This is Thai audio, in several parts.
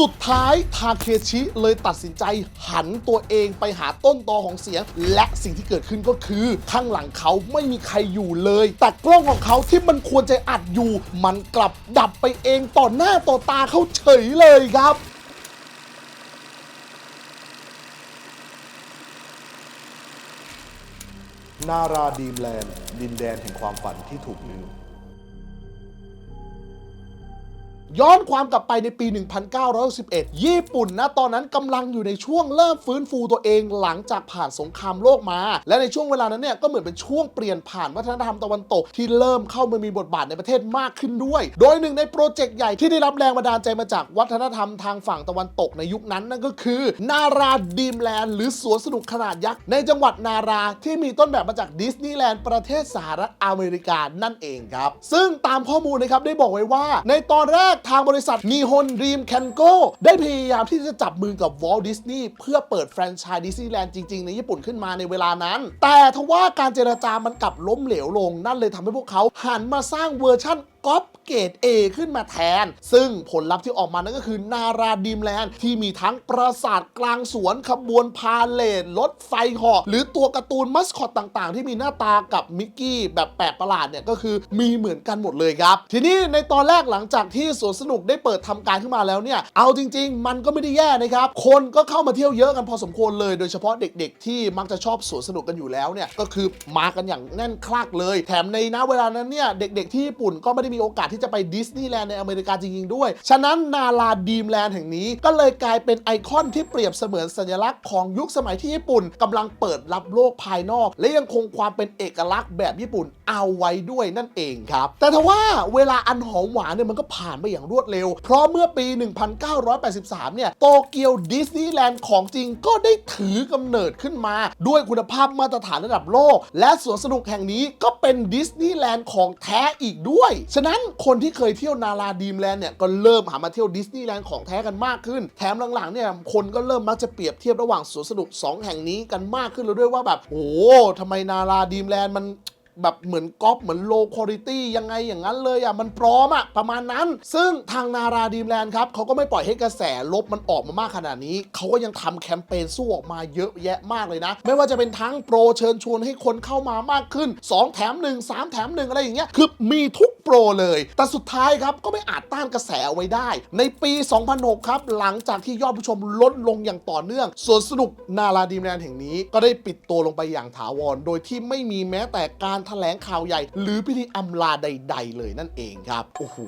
สุดท้ายทาเคชิเลยตัดสินใจหันตัวเองไปหาต้นตอของเสียง และสิ่งที่เกิดขึ้นก็คือข้างหลังเขาไม่มีใครอยู่เลย แต่กล้องของเขาที่มันควรจะอัดอยู่ มันกลับดับไปเองต่อหน้าต่อตาเขาเฉยเลยครับนาราดีมแลนด์ดินแดนแห่งความฝันที่ถูกลืม ย้อนความกลับไปในปี 1911 ญี่ปุ่นนะตอนนั้นกำลังอยู่ในช่วงเริ่มฟื้นฟูตัวเองหลังจากผ่านสงครามโลกมา และในช่วงเวลานั้นเนี่ยก็เหมือนเป็นช่วงเปลี่ยนผ่านวัฒนธรรมตะวันตก ที่เริ่มเข้ามามีบทบาทในประเทศมากขึ้นด้วย โดยหนึ่งในโปรเจกต์ใหญ่ที่ได้รับแรงบันดาลใจมาจากวัฒนธรรมทางฝั่งตะวันตกในยุคนั้นนั่นก็คือ นาราดีมแลนด์หรือสวนสนุกขนาดยักษ์ในจังหวัดนาราที่มีต้นแบบมาจากดิสนีย์แลนด์ประเทศสหรัฐอเมริกานั่นเองครับซึ่งตามข้อมูลนะครับได้บอกไว้ว่า ในตอนแรกทางบริษัทนีฮอนรีมแคนโกได้พยายามที่จะจับมือกับวอลดิสนีย์เพื่อเปิดแฟรนไชส์ดิสนีย์แลนด์จริง ๆ ในญี่ปุ่นขึ้นมาในเวลานั้น แต่ทว่าการเจรจามันกลับล้มเหลวลงนั่นเลยทำให้พวกเขาหันมาสร้างเวอร์ชั่น ก๊อปเกรด A ขึ้นมาแทน ซึ่งผลลัพธ์ที่ออกมานั่นก็คือนาราดีมแลนด์ที่มีทั้งปราสาทกลางสวนขบวนพาเลทรถไฟหาะหรือตัวการ์ตูนมัสคอตต่างๆ ที่มีหน้าตากับมิกกี้แบบแปลกประหลาดเนี่ยก็คือมีเหมือนกันหมดเลยครับ ทีนี้ในตอนแรกหลังจากที่สวนสนุกได้เปิดทำการขึ้นมาแล้วเนี่ย เอาจริง ๆ มันก็ไม่ได้แย่นะครับ คนก็เข้ามาเที่ยวเยอะกันพอสมควรเลย โดยเฉพาะเด็กๆ ที่มักจะชอบสวนสนุกกันอยู่แล้วเนี่ยก็คือมากันอย่างแน่นคลักเลย แถมในณเวลานั้นเนี่ยเด็ก ๆ ที่ญี่ปุ่นก็ไม่ได้มีโอกาสที่จะไปดิสนีย์แลนด์ในอเมริกาจริงๆด้วย ฉะนั้นนาลาดีมแลนด์แห่งนี้ก็เลยกลายเป็นไอคอนที่เปรียบเสมือนสัญลักษณ์ของยุคสมัยที่ญี่ปุ่นกำลังเปิดรับโลกภายนอก และยังคงความเป็นเอกลักษณ์แบบญี่ปุ่นเอาไว้ด้วยนั่นเองครับ แต่ทว่าเวลาอันหอมหวานเนี่ยมันก็ผ่านไปอย่างรวดเร็ว เพราะเมื่อปี 1983 เนี่ยโตเกียวดิสนีย์แลนด์ของจริงก็ได้ถือกำเนิดขึ้นมา ด้วยคุณภาพมาตรฐานระดับโลก และสวนสนุกแห่งนี้ก็เป็นดิสนีย์แลนด์ของแท้อีกด้วยฉะนั้นคนที่เคยเที่ยวนาราดีมแลนด์เนี่ยก็เริ่มหามาเที่ยวดิสนีย์แลนด์ของแท้กันมากขึ้น แถมหลังๆเนี่ยคนก็เริ่มมักจะเปรียบเทียบระหว่างสวนสนุก 2 แห่งนี้กันมากขึ้นแล้วด้วยว่าแบบโอ้ทำไมนาราดีมแลนด์มัน แบบเหมือนก๊อปเหมือนโลคุณ i t y ยังไงอย่างนั้นเลยอะมันพร้อมอะประมาณนั้น ซึ่งทางนาราดีมแลนด์ครับเขาก็ไม่ปล่อยให้กระแสลบมันออกมามากขนาดนี้ เขาก็ยังทำแคมเปญสู้ออกมาเยอะแยะมากเลยนะ ไม่ว่าจะเป็นทั้งโปรเชิญชวนให้คนเข้ามามากขึ้น 2 แถม 1 3 แถม 1 อะไรอย่างเงี้ยคือมีทุกโปรเลย แต่สุดท้ายครับก็ไม่อาจต้านกระแสเอาไว้ได้ ในปี 2006 ครับ หลังจากที่ยอดผู้ชมลดลงอย่างต่อเนื่องสวนสนุกนาราดีมแลนด์แห่งนี้ก็ได้ปิดตัวลงไปอย่างถาวร โดยที่ไม่มีแม้แต่การแถลงข่าวใหญ่ หรือพิธีอำลาใด ๆ เลยนั่นเองครับ โอ้โห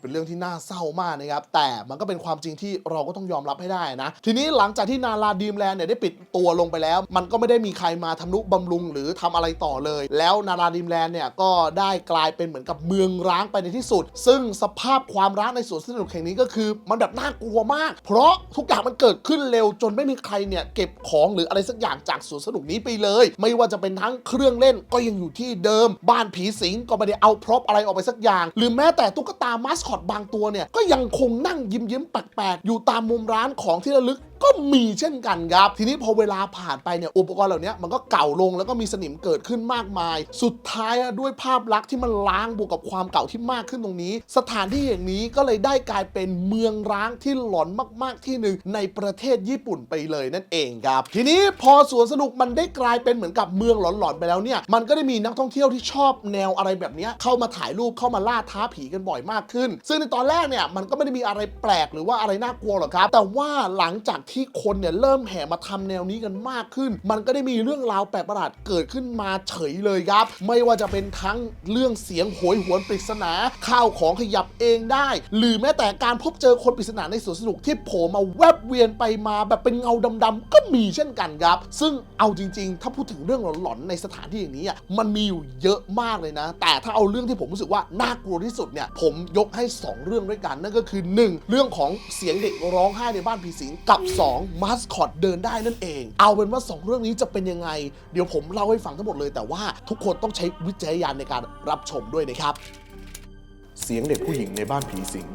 เป็นเรื่องที่น่าเศร้ามากนะครับ แต่มันก็เป็นความจริงที่เราก็ต้องยอมรับให้ได้นะ ทีนี้หลังจากที่นาราดีมแลนด์เนี่ยได้ปิดตัวลงไปแล้ว มันก็ไม่ได้มีใครมาทำนุบำรุงหรือทำอะไรต่อเลย แล้วนาราดีมแลนด์เนี่ยก็ได้กลายเป็นเหมือนกับเมืองร้างไปในที่สุด ซึ่งสภาพความร้างในสวนสนุกแห่งนี้ก็คือ มันแบบน่ากลัวมาก เพราะทุกอย่างมันเกิดขึ้นเร็วจนไม่มีใครเนี่ยเก็บของหรืออะไรสักอย่างจากสวนสนุกนี้ไปเลย ไม่ว่าจะเป็นทั้งเครื่องเล่นก็ยังอยู่ที่เดิม บ้านผีสิงก็ไม่ได้เอาพร็อพอะไรออกไปสักอย่าง หรือแม้แต่ตุ๊กตามาสคอตบางตัวเนี่ยก็ยังคงนั่งยิ้มยิ้มแปลกๆอยู่ตามมุมร้านของที่ระลึก ก็มีเช่นกันครับ ทีนี้พอเวลาผ่านไปเนี่ยอุปกรณ์เหล่านี้มันก็เก่าลงแล้วก็มีสนิมเกิดขึ้นมากมาย สุดท้ายด้วยภาพลักษณ์ที่มันล้างบวกกับความเก่าที่มากขึ้นตรงนี้ สถานที่อย่างนี้ก็เลยได้กลายเป็นเมืองร้างที่หลอนมากๆที่หนึ่งในประเทศญี่ปุ่นไปเลยนั่นเองครับ ทีนี้พอสวนสนุกมันได้กลายเป็นเหมือนกับเมืองหลอนๆไปแล้วเนี่ยมันก็ได้มีนักท่องเที่ยวที่ชอบแนวอะไรแบบนี้เข้ามาถ่ายรูปเข้ามาล่าท้าผีกันบ่อยมากขึ้น ซึ่งในตอนแรกเนี่ยมันก็ไม่ได้มีอะไรแปลกหรือว่าอะไรน่ากลัวหรอกครับ แต่ว่าหลังจากทที่คนเนี่ยเริ่มแห่มาทำแนวนี้กันมากขึ้น มันก็ได้มีเรื่องราวแปลกประหลาดเกิดขึ้นมาเฉยเลยครับ ไม่ว่าจะเป็นทั้งเรื่องเสียงโหยหวนปริศนา ข้าวของขยับเองได้ หรือแม้แต่การพบเจอคนปริศนาในสวนสนุกที่โผล่มาแวบเวียนไปมาแบบเป็นเงาดำๆก็มีเช่นกันครับ ซึ่งเอาจริง ๆ ถ้าพูดถึงเรื่องหลอนๆในสถานที่อย่างนี้อะมันมีอยู่เยอะมากเลยนะ แต่ถ้าเอาเรื่องที่ผมรู้สึกว่าน่ากลัวที่สุดเนี่ยผมยกให้ 2 เรื่องด้วยกันนั่นก็คือ 1 เรื่องของเสียงเด็กร้องไห้ในบ้านผีสิงกับ2มาสคอตเดินได้นั่นเอง เอาเป็นว่า 2 เรื่องนี้จะเป็นยังไง เดี๋ยวผมเล่าให้ฟังทั้งหมดเลย แต่ว่าทุกคนต้องใช้วิจารณญาณในการรับชมด้วยนะครับ เสียงเด็กผู้หญิงในบ้านผีสิง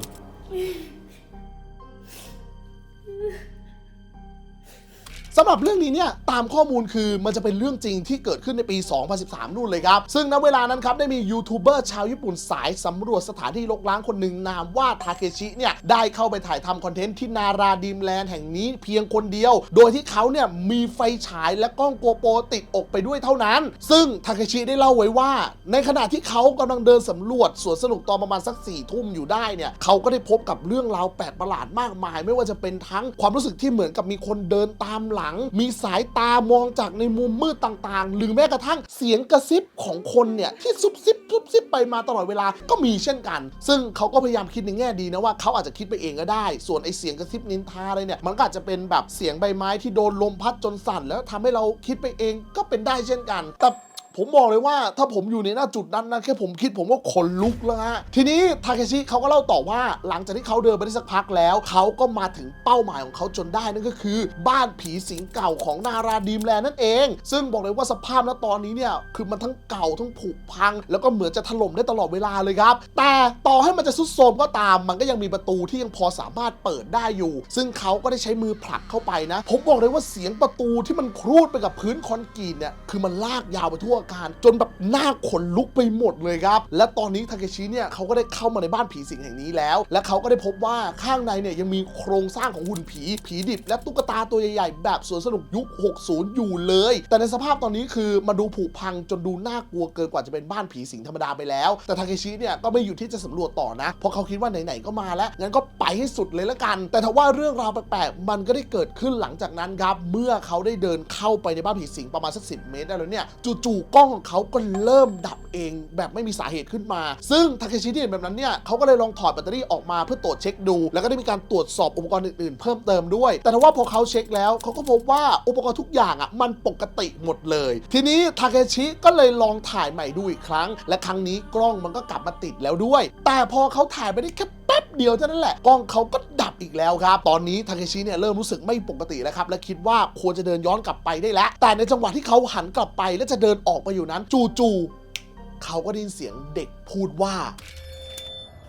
สำหรับเรื่องนี้เนี่ยตามข้อมูลคือมันจะเป็นเรื่องจริงที่เกิดขึ้นในปี 2013 นู่นเลยครับ ซึ่งณเวลานั้นครับได้มียูทูบเบอร์ชาวญี่ปุ่นสายสำรวจสถานที่รกร้างคนหนึ่งนามว่าทาเคชิเนี่ยได้เข้าไปถ่ายทำคอนเทนต์ที่นาราดีมแลนด์แห่งนี้เพียงคนเดียว โดยที่เขาเนี่ยมีไฟฉายและกล้องโกโปรติดอกไปด้วยเท่านั้น ซึ่งทาเคชิได้เล่าไว้ว่า ในขณะที่เขากำลังเดินสำรวจสวนสนุกตอนประมาณสักสี่ทุ่มอยู่ได้เนี่ยเขาก็ได้พบกับเรื่องราวแปลกประหลาดมากมาย ไม่ว่าจะเป็นทั้งความรู้สึกที่เหมือนกับมีคนเดินตามหลัง มีสายตามองจากในมุมมืดต่างๆ หรือแม้กระทั่งเสียงกระซิบของคนเนี่ยที่ซุบซิบซุบซิบไปมาตลอดเวลาก็มีเช่นกัน ซึ่งเขาก็พยายามคิดในแง่ดีนะว่าเขาอาจจะคิดไปเองก็ได้ ส่วนไอเสียงกระซิบนินทาอะไรเนี่ยมันก็อาจจะเป็นแบบเสียงใบไม้ที่โดนลมพัดจนสั่น แล้วทำให้เราคิดไปเองก็เป็นได้เช่นกันแต่ ผมบอกเลยว่าถ้าผมอยู่ในหน้าจุดนั้นนะแค่ผมคิดผมก็ขนลุกแล้วฮะทีนี้ทาเคชิเขาก็เล่าต่อว่า หลังจากที่เขาเดินไปได้สักพักแล้ว เขาก็มาถึงเป้าหมายของเขาจนได้นั่นก็คือ บ้านผีสิงเก่าของนาราดีมแลนนั่นเอง ซึ่งบอกเลยว่าสภาพณตอนนี้เนี่ยคือมันทั้งเก่าทั้งผุพัง แล้วก็เหมือนจะถล่มได้ตลอดเวลาเลยครับ แต่ต่อให้มันจะสุดโทรมก็ตาม มันก็ยังมีประตูที่ยังพอสามารถเปิดได้อยู่ ซึ่งเขาก็ได้ใช้มือผลักเข้าไปนะ ผมบอกเลยว่าเสียงประตูที่มันครูดไปกับพื้นคอนกรีตเนี่ยคือมันลากยาวไปทั่วอาคารจนแบบหน้าขนลุกไปหมดเลยครับ และตอนนี้ทาเคชิเนี่ยเขาก็ได้เข้ามาในบ้านผีสิงแห่งนี้แล้ว และเขาก็ได้พบว่าข้างในเนี่ยยังมีโครงสร้างของหุ่นผี ผีดิบ และตุ๊กตาตัวใหญ่ๆ แบบสวนสนุกยุค 60 อยู่เลย แต่ในสภาพตอนนี้คือมาดูผุพังจนดูน่ากลัวเกินกว่าจะเป็นบ้านผีสิงธรรมดาไปแล้ว แต่ทาเคชิเนี่ยก็ไม่อยู่ที่จะสำรวจต่อนะ เพราะเขาคิดว่าไหนๆก็มาแล้วงั้นก็ไปให้สุดเลยละกัน แต่ถ้าว่าเรื่องราวแปลกๆมันก็ได้เกิดขึ้นหลังจากนั้นครับเมื่อเขาได้เดินเข้าไปในบ้านผีสิงประมาณสักสิเมตรได้แล้วเนี่ยจู่ๆกล้องของเขาก็เริ่มดับเองแบบไม่มีสาเหตุขึ้นมา ซึ่งทาเคชิที่เห็นแบบนั้นเนี่ยเขาก็เลยลองถอดแบตเตอรี่ออกมาเพื่อตรวจเช็คดู แล้วก็ได้มีการตรวจสอบอุปกรณ์อื่นๆ เพิ่มเติมด้วย แต่ถ้าว่าพอเขาเช็คแล้วเขาก็พบว่าอุปกรณ์ทุกอย่างอะมันปกติหมดเลย ทีนี้ทาเคชิก็เลยลองถ่ายใหม่ดูอีกครั้ง และครั้งนี้กล้องมันก็กลับมาติดแล้วด้วย แต่พอเขาถ่ายไปได้แค่แป๊บเดียวเท่านั้นแหละกล้องเขาก็ อีกแล้วครับ ตอนนี้ทาเคชิเนี่ยเริ่มรู้สึกไม่ปกติแล้วครับ และคิดว่าควรจะเดินย้อนกลับไปได้แล้ว แต่ในจังหวะที่เขาหันกลับไปและจะเดินออกไปอยู่นั้น จู่ๆเขาก็ได้ยินเสียงเด็กพูดว่า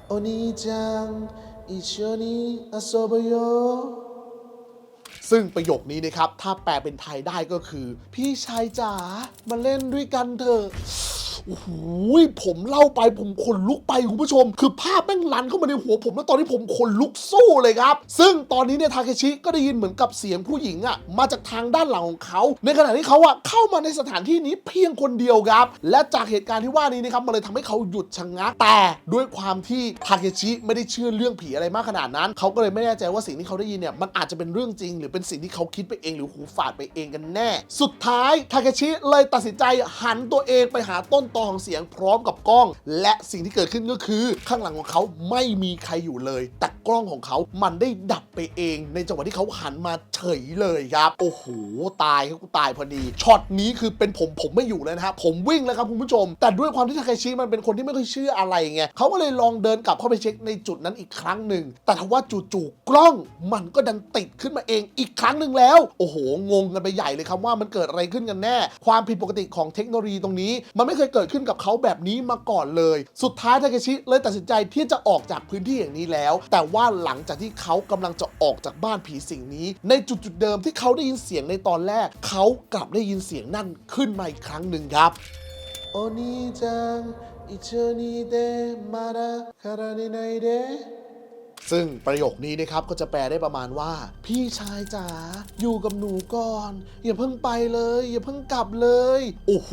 โอนิจังอิชโนิอาโซบโยซึ่งประโยคนี้นะครับ ถ้าแปลเป็นไทยได้ก็คือ พี่ชายจ๋ามาเล่นด้วยกันเถอะ โอ้โหผมเล่าไปผมขนลุกไปคุณผู้ชม คือภาพแม่งลันเข้ามาในหัวผมแล้วตอนนี้ผมขนลุกสู้เลยครับ ซึ่งตอนนี้เนี่ยทาเคชิก็ได้ยินเหมือนกับเสียงผู้หญิงอะมาจากทางด้านหลังของเขา ในขณะที่เขาอะเข้ามาในสถานที่นี้เพียงคนเดียวครับ และจากเหตุการณ์ที่ว่านี้นะครับมันเลยทำให้เขาหยุดชะงักแต่ด้วยความที่ทาเคชิไม่ได้เชื่อเรื่องผีอะไรมากขนาดนั้น เขาก็เลยไม่แน่ใจว่าสิ่งที่เขาได้ยินเนี่ยมันอาจจะเป็นเรื่องจริง หรือเป็นสิ่งที่เขาคิดไปเองหรือหูฝาดไปเองกันแน่ สุดท้ายทาเคชิเลยตัดสินใจหันตัวเองไปหาต้นตอของเสียงพร้อมกับกล้อง และสิ่งที่เกิดขึ้นก็คือข้างหลังของเขาไม่มีใครอยู่เลย แต่กล้องของเขามันได้ดับไปเอง ในจังหวะที่เขาหันมาเฉยเลยครับโอ้โหตายครับกูตายพอดีช็อตนี้คือเป็นผมผมไม่อยู่เลยนะครับผมวิ่งแล้วครับคุณผู้ชม แต่ด้วยความที่ทาเคชิมันเป็นคนที่ไม่ค่อยเชื่ออะไรไงเขาก็เลยลองเดินกลับเข้าไปเช็คในจุดนั้นอีกครั้งหนึ่งแต่ทว่าจู่ๆกล้องมันก็ดันติดขึ้นมาเองอีกครั้งหนึ่งแล้ว โอ้โหงงกันไปใหญ่เลยครับว่ามันเกิดอะไรขึ้นกันแน่ ความผิดปกติของเทคโนโลยีตรงนี้ มันไม่เคยเกิดิดขึ้นกับเขาแบบนี้มาก่อนเลย สุดท้ายทาเคชิเลยตัดสินใจที่จะออกจากพื้นที่อย่างนี้แล้ว แต่ว่าหลังจากที่เขากำลังจะออกจากบ้านผีสิงนี้ ในจุดจุดเดิมที่เขาได้ยินเสียงในตอนแรก เขากลับได้ยินเสียงนั่นขึ้นมาอีกครั้งหนึ่งครับโอนิจังอิชนิเดมาดาคารานไนเด ซึ่งประโยคนี้นะครับก็จะแปลได้ประมาณว่า พี่ชายจ๋าอยู่กับหนูก่อน อย่าเพิ่งไปเลย อย่าเพิ่งกลับเลย โอ้โห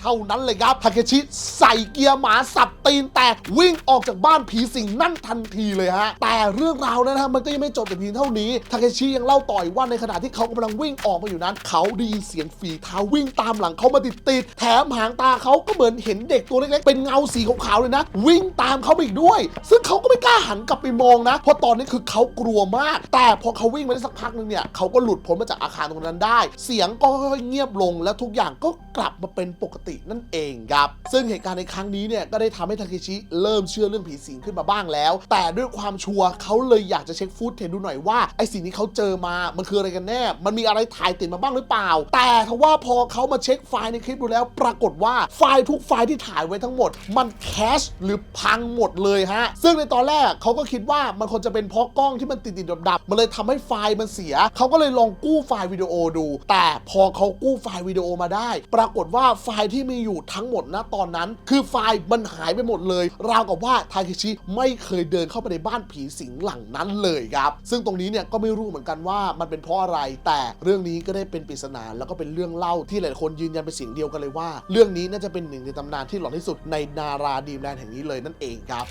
เท่านั้นเลยครับทาเคชิใส่เกียร์หมาสับตีนแตกวิ่งออกจากบ้านผีสิงนั่นทันทีเลยฮะแต่เรื่องราวนั้นนะฮะมันก็ยังไม่จบแต่เพียงเท่านี้ทาเคชิยังเล่าต่อยว่าในขณะที่เขากำลังวิ่งออกมาอยู่นั้น เขาได้ยินเสียงฝีเท้าวิ่งตามหลังเขามาติดๆแถมหางตาเขาก็เหมือนเห็นเด็กตัวเล็กๆเป็นเงาสีขาวๆเลยนะ วิ่งตามเขาไปอีกด้วย ซึ่งเขาก็ไม่กล้าหันกลับไปมองนะ เพราะตอนนี้คือเขากลัวมาก แต่พอเขาวิ่งมาได้สักพักหนึงเนี่ยเขาก็หลุดพ้นมาจากอาคารตรงนั้นได้ เสียงก็ค่อยๆเงียบลงแล้วทุกอย่างก็กลับมาเป็นปกตินั่นเองครับซึ่งเหตุการณ์ในครั้งนี้เนี่ยก็ได้ทำให้ทาเคชิเริ่มเชื่อเรื่องผีสิงขึ้นมาบ้างแล้ว แต่ด้วยความชัวร์เขาเลยอยากจะเช็คฟูดเทนดูหน่อยว่าไอสิ่งที่เขาเจอมามันคืออะไรกันแน่ มันมีอะไรถ่ายติดมาบ้างหรือเปล่า แต่ทว่าพอเขามาเช็คไฟล์ในคลิปดูแล้ว ปรากฏว่าไฟล์ทุกไฟล์ที่ถ่ายไว้ทั้งหมด มันแคชหรือพังหมดเลยฮะซึ่งในตอนแรกเขาก็คิดว่ามันคงจะเป็นเพราะกล้องที่มันติดติดดับๆมันเลยทำให้ไฟล์มันเสีย เขาก็เลยลองกู้ไฟล์วิดีโอดู แต่พอเขากู้ไฟล์วิดีโอมาได้ ปรากฏว่าไฟล์ที่มีอยู่ทั้งหมดนะตอนนั้น คือไฟล์มันหายไปหมดเลย ราวกับว่าทาเคชิไม่เคยเดินเข้าไปในบ้านผีสิงหลังนั้นเลยครับ ซึ่งตรงนี้เนี่ยก็ไม่รู้เหมือนกันว่ามันเป็นเพราะอะไร แต่เรื่องนี้ก็ได้เป็นปริศนาแล้วก็เป็นเรื่องเล่าที่หลายๆคนยืนยันเป็นเสียงเดียวกันเลยว่า เรื่องนี้น่าจะเป็นหนึ่งในตำนานที่หลอนที่สุดในนาราดีมแลนด์แห่งนี้เลยนั่นเองครับ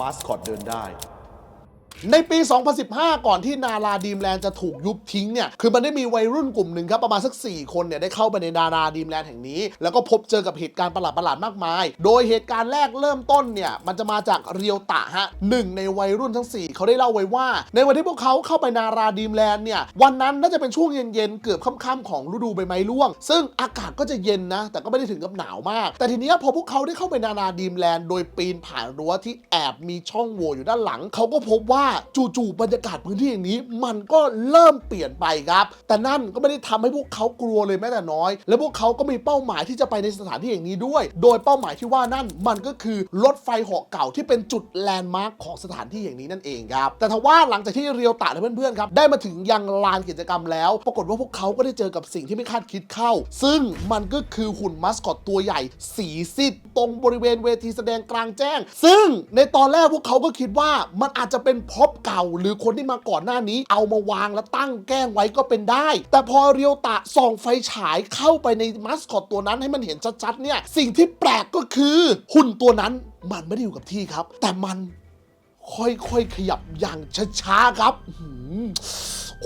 มาสคอตเดินได้ ในปี 2015 ก่อนที่นาราดีมแลนด์จะถูกยุบทิ้งเนี่ย คือมันได้มีวัยรุ่นกลุ่มหนึ่งครับ ประมาณสัก 4 คนเนี่ย ได้เข้าไปในนาราดีมแลนด์แห่งนี้ แล้วก็พบเจอกับเหตุการณ์ประหลาดๆ มากมาย โดยเหตุการณ์แรกเริ่มต้นเนี่ย มันจะมาจากเรียวตะฮะหนึ่งในวัยรุ่นทั้ง 4 เขาได้เล่าไว้ว่า ในวันที่พวกเขาเข้าไปนาราดีมแลนด์เนี่ย วันนั้นน่าจะเป็นช่วงเย็นๆ เกือบค่ำๆ ของฤดูใบไม้ร่วง ซึ่งอากาศก็จะเย็นนะ แต่ก็ไม่ได้ถึงกับหนาวมาก แต่ทีนี้พอพวกเขาได้เข้าไปนาราดีมแลนด์โดยปีนผ่านรั้วที่แอบมีช่องโหว่อยู่ด้านหลัง เขาก็พบว่าจู่ๆบรรยากาศพื้นที่อย่างนี้ มันก็เริ่มเปลี่ยนไปครับ แต่นั่นก็ไม่ได้ทำให้พวกเขากลัวเลยแม้แต่น้อย และพวกเขาก็มีเป้าหมายที่จะไปในสถานที่อย่างนี้ด้วย โดยเป้าหมายที่ว่านั่นมันก็คือรถไฟเหาะเก่าที่เป็นจุดแลนด์มาร์คของสถานที่อย่างนี้นั่นเองครับ แต่ทว่าหลังจากที่เรียวตะและเพื่อนๆครับได้มาถึงยังลานกิจกรรมแล้ว ปรากฏว่าพวกเขาก็ได้เจอกับสิ่งที่ไม่คาดคิดเข้า ซึ่งมันก็คือหุ่นมัสคอตตัวใหญ่ สีซีดตรงบริเวณเวทีแสดงกลางแจ้ง ซึ่งในตอนแรกพวกเขาก็คิดว่ามันอาจจะเป็นพร็อพเก่า หรือคนที่มาก่อนหน้านี้ เอามาวางแล้วตั้งแกล้งไว้ก็เป็นได้ แต่พอเรียวตะส่องไฟฉายเข้าไปในมัสคอตตัวนั้นให้มันเห็นชัดๆเนี่ยสิ่งที่แปลกก็คือหุ่นตัวนั้นมันไม่ได้อยู่กับที่ครับ แต่มันค่อยๆขยับอย่างช้าๆครับ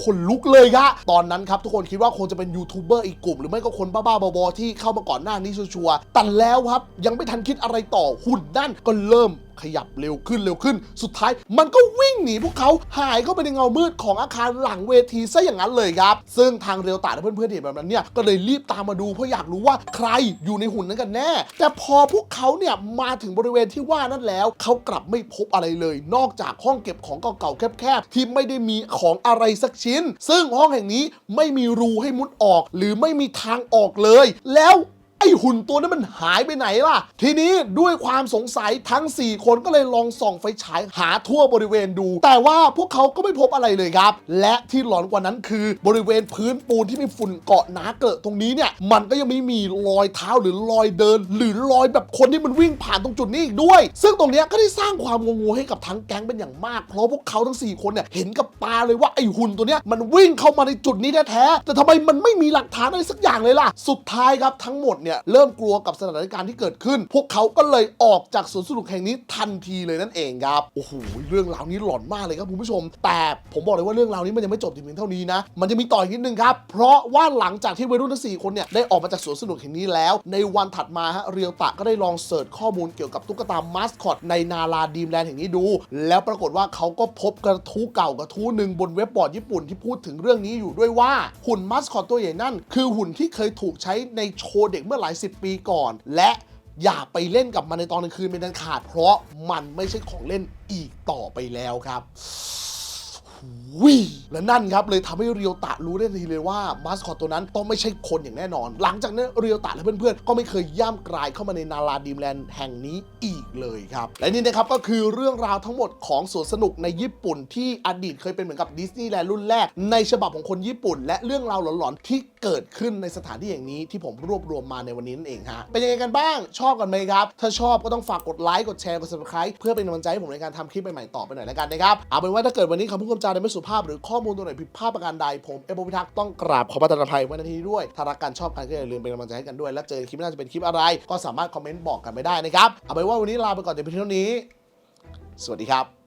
คนลุกเลยครตอนนั้นครับทุกคนคิดว่าคงจะเป็นยูทูบเบอร์อีกกลุ่ม หรือไม่ก็คนบ้าๆบอๆที่เข้ามาก่อนหน้านี้ชัวร์ๆแต่แล้วครับ ยังไม่ทันคิดอะไรต่อหุ่นนั่นก็เริ่ม ขยับเร็วขึ้นเร็วขึ้น สุดท้ายมันก็วิ่งหนีพวกเขาหายเข้าไปในเงามืดของอาคารหลังเวทีซะอย่างนั้นเลยครับ ซึ่งทางเรียวตาและเพื่อนๆเห็นแบบนั้นเนี่ยก็เลยรีบตามมาดูเพราะอยากรู้ว่าใครอยู่ในหุ่นนั้นกันแน่ แต่พอพวกเขาเนี่ยมาถึงบริเวณที่ว่านั่นแล้ว เขากลับไม่พบอะไรเลย นอกจากห้องเก็บของเก่าๆแคบๆที่ไม่ได้มีของอะไรสักชิ้น ซึ่งห้องแห่งนี้ไม่มีรูให้มุดออก หรือไม่มีทางออกเลย แล้ว ไอหุ่นตัวนั้นมันหายไปไหนล่ะ ทีนี้ด้วยความสงสัยทั้ง 4 คนก็เลยลองส่องไฟฉายหาทั่วบริเวณดู แต่ว่าพวกเขาก็ไม่พบอะไรเลยครับ และที่หลอนกว่านั้นคือบริเวณพื้นปูนที่มีฝุ่นเกาะหนาเกลอะตรงนี้เนี่ย มันก็ยังไม่มีรอยเท้าหรือรอยเดิน หรือรอยแบบคนที่มันวิ่งผ่านตรงจุดนี้อีกด้วย ซึ่งตรงนี้ก็ได้สร้างความงงงให้กับทั้งแก๊งเป็นอย่างมาก เพราะพวกเขาทั้ง 4 คนเนี่ยเห็นกับตาเลยว่าไอหุ่นตัวเนี้ยมันวิ่งเข้ามาในจุดนี้แท้ๆแต่ทำไมมันไม่มีหลักฐานอะไรสักอย่างเลยล่ะ สุดท้ายครับทั้งหมดเนี่ยเริ่มกลัวกับสถานการณ์ที่เกิดขึ้น พวกเขาก็เลยออกจากสวนสนุกแห่งนี้ทันทีเลยนั่นเองครับโอ้โหเรื่องราวนี้หลอนมากเลยครับคุณผู้ชม แต่ผมบอกเลยว่าเรื่องราวนี้มันยังไม่จบเพียงเท่านี้นะมันจะมีต่ออีกนิดนึงครับเพราะว่าหลังจากที่วัยรุ่นทั้งสี่คนเนี่ยได้ออกมาจากสวนสนุกแห่งนี้แล้ว ในวันถัดมาฮะเรียวตะก็ได้ลองเสิร์ชข้อมูลเกี่ยวกับตุ๊กตามาสคอตในนาราดีมแลนด์แห่งนี้ดู แล้วปรากฏว่าเขาก็พบกระทู้เก่ากระทู้หนึ่งบนเว็บบอร์ดญี่ปุ่นที่พูดถึงเรื่องนี้อยู่ด้วยว่าหุ่นมาสคอตตัวใหญ่นั่น คือหุ่นที่เคยถูกใช้ในโชว์เด็กเมื่อหลายสิบปีก่อน และอย่าไปเล่นกับมันในตอนกลางคืนเป็นดันขาด เพราะมันไม่ใช่ของเล่นอีกต่อไปแล้วครับ วิและนั่นครับเลยทำให้เรียวตะรู้ได้ทันทีเลยว่ามาสคอตตัวนั้นต้องไม่ใช่คนอย่างแน่นอน หลังจากนั้นเรียวตะและเพื่อนๆ ก็ไม่เคยย่ำกลายเข้ามาในนาราดีมแลนด์แห่งนี้อีกเลยครับ และนี่นะครับก็คือเรื่องราวทั้งหมดของสวนสนุกในญี่ปุ่น ที่อดีตเคยเป็นเหมือนกับดิสนีย์แลนด์รุ่นแรก ในฉบับของคนญี่ปุ่น และเรื่องราวหลอนๆที่เกิดขึ้นในสถานที่อย่างนี้ที่ผมรวบรวมมาในวันนี้นั่นเองฮะเป็นยังไงกันบ้าง ชอบกันไหมครับ ถ้าชอบก็ต้องฝากกดไลค์กดแชร์กด subscribe เพื่อเป็นกำลังใจให้ผมในการทำคลิปใหม่ๆต่อไปหน่อยแล้วกันนะครับเอาเป็นว่าถ้าเกิดวันนี้คำพูดคำจาดไม่สุภาพหรือข้อมูลตัวไหนผิดพลาดประการใดผมเอโบพิทักษ์ต้องกราบขอประทานอภัยไว้ในที่นี้ด้วยถ้ารักกันชอบกันก็อย่าลืมเป็นกำลังใจให้กันด้วย และเจอคลิปหน้าจะเป็นคลิปอะไร ก็สามารถคอมเมนต์บอกกันไปได้นะครับเอาเป็นว่าวันนี้ลาไปก่อนแต่เพียงเท่านี้ สวัสดีครับ